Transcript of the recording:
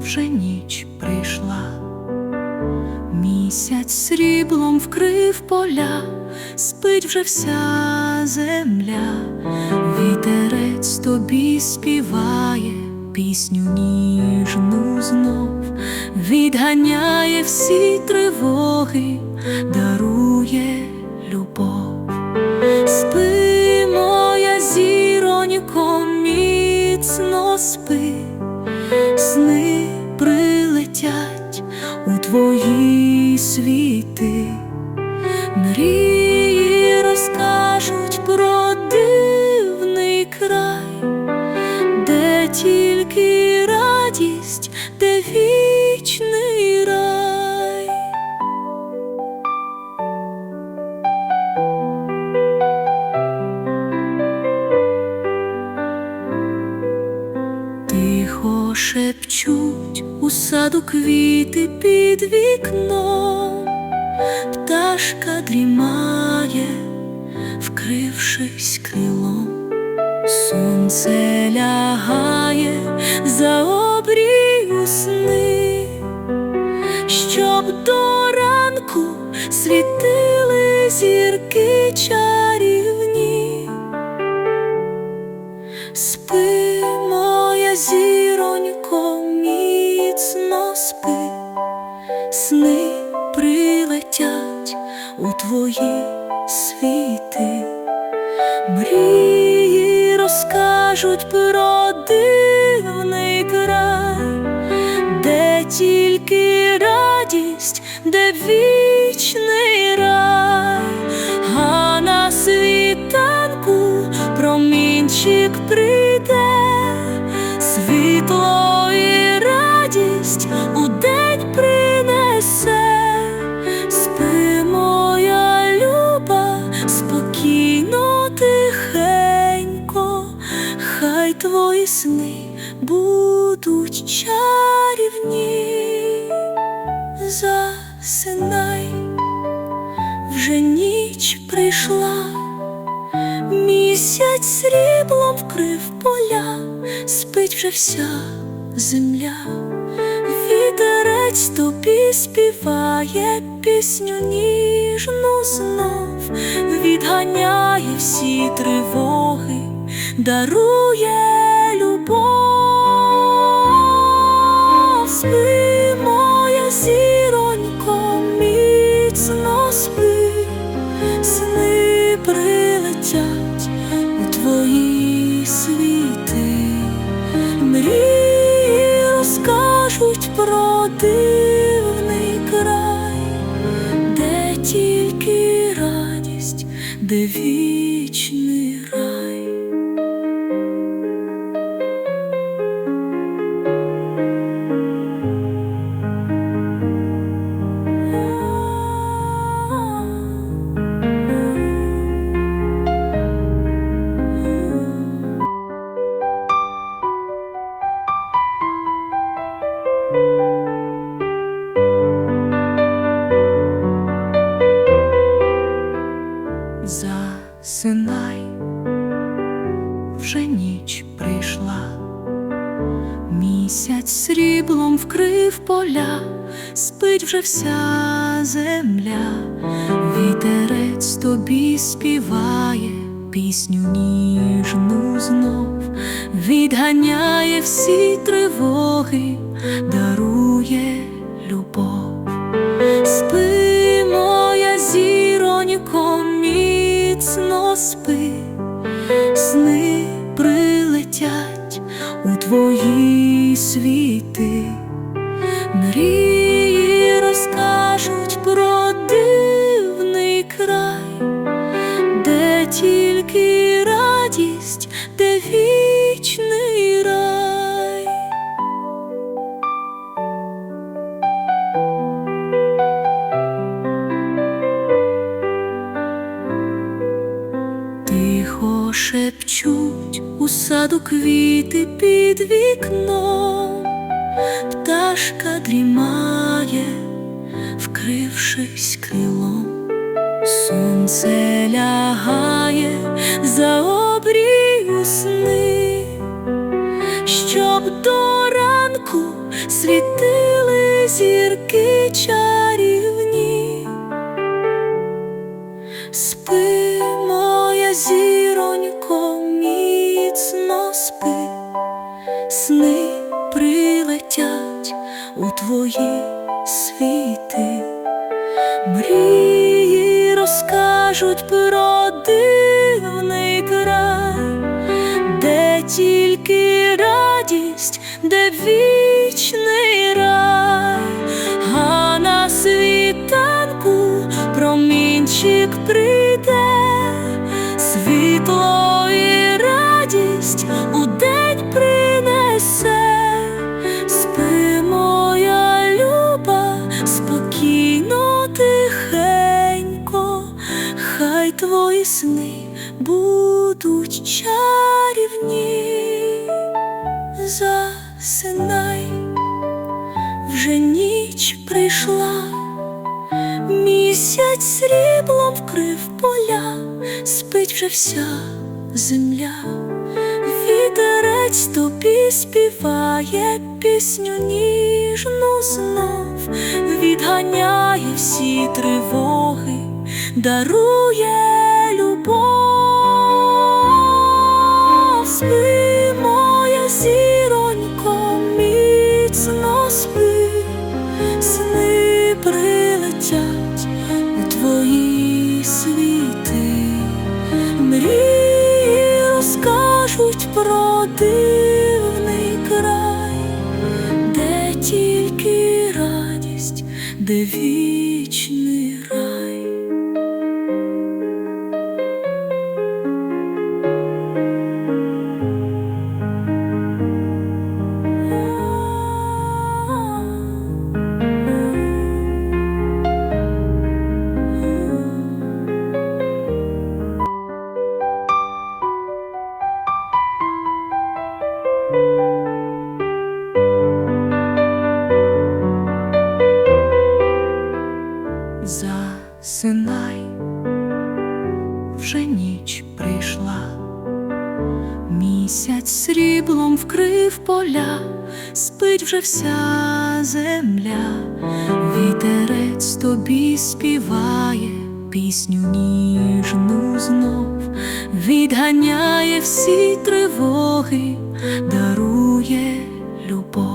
вже ніч прийшла, місяць сріблом вкрив поля, спить вже вся земля, вітерець тобі співає пісню ніжну знов, відганяє всі тривоги, дарує у твої світи, у квіти під вікном, пташка дрімає, вкрившись крилом, сонце лягає за обрію сни, щоб до ранку світили зірки чарівні. Сни прилетять у твої світи, мрії розкажуть про дивний край, де тільки радість, де вічний засинай, вже ніч прийшла. Місяць сріблом вкрив поля, спить вже вся земля, вітерець тобі співає пісню ніжну знов, відганяє всі тривоги, дарує любов. Спи, моя зіронько, радість, поля, спить вже вся земля, вітерець тобі співає пісню ніжну знов, відганяє всі тривоги, дарує любов. Шепчуть у саду квіти під вікном, пташка дрімає, вкрившись крилом, сонце лягає за обрію сни, щоб до ранку світили зірки чарівні. Мрії розкажуть про дивний край, де тільки радість, де вічний рай, а на світанку промінчик прийде, твої сни будуть чарівні, засинай, вже ніч прийшла. Місяць сріблом вкрив поля, спить вже вся земля, вітерець тобі співає пісню ніжну знов, відганяє всі тривоги, дарує дивний край, де тільки радість, де вже ніч прийшла, місяць сріблом вкрив поля, спить вже вся земля, вітерець тобі співає пісню ніжну знов, відганяє всі тривоги, дарує любов.